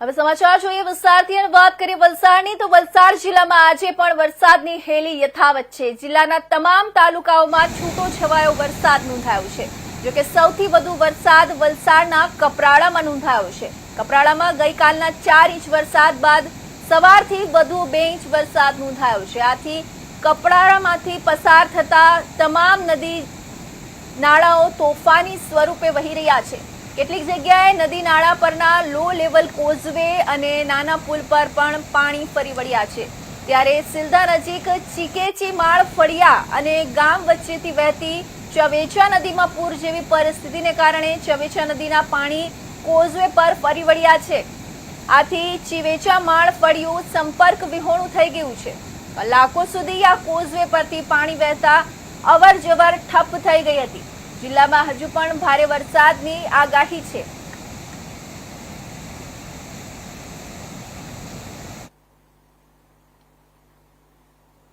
હવે સમાચાર જોઈએ વિસ્તારથી વાત કરીએ વલસાડની, તો વલસાડ જિલ્લામાં આજે પણ વરસાદની હેલી યથાવત છે. જિલ્લાના તમામ તાલુકાઓમાં છૂટો છવાયો વરસાદ નોંધાયો છે. જોકે સૌથી વધુ વરસાદ વલસાડના કપરાડામાં નોંધાયો છે. કપરાડામાં ગઈકાલના ચાર ઇંચ વરસાદ બાદ સવારથી વધુ બે ઇંચ વરસાદ નોંધાયો છે. આથી કપરાડામાંથી પસાર થતા તમામ નદી, નાળાઓ તોફાની સ્વરૂપે વહી રહ્યા છે. કેટલીક જગ્યાએ નદી નાળા પરના લો લેવલ કોઝવે અને નાના પુલ પર પણ પાણી ફરી વળ્યા છે. ત્યારે સિલદા નજીક ચીકેચી માળ ફળિયા અને ગામ વચ્ચેથી વહેતી ચવેચા નદીમાં પૂર જેવી પરિસ્થિતિને કારણે ચવેચા નદીના પાણી કોઝવે પર ફરી વળ્યા છે. આથી ચીવેચા માળ ફળિયું સંપર્ક વિહોણું થઈ ગયું છે. કલાકો સુધી આ કોઝવે પરથી પાણી વહેતા અવર જવર ઠપ થઈ ગઈ હતી. જિલ્લામાં હજુ પણ ભારે વરસાદની આગાહી છે.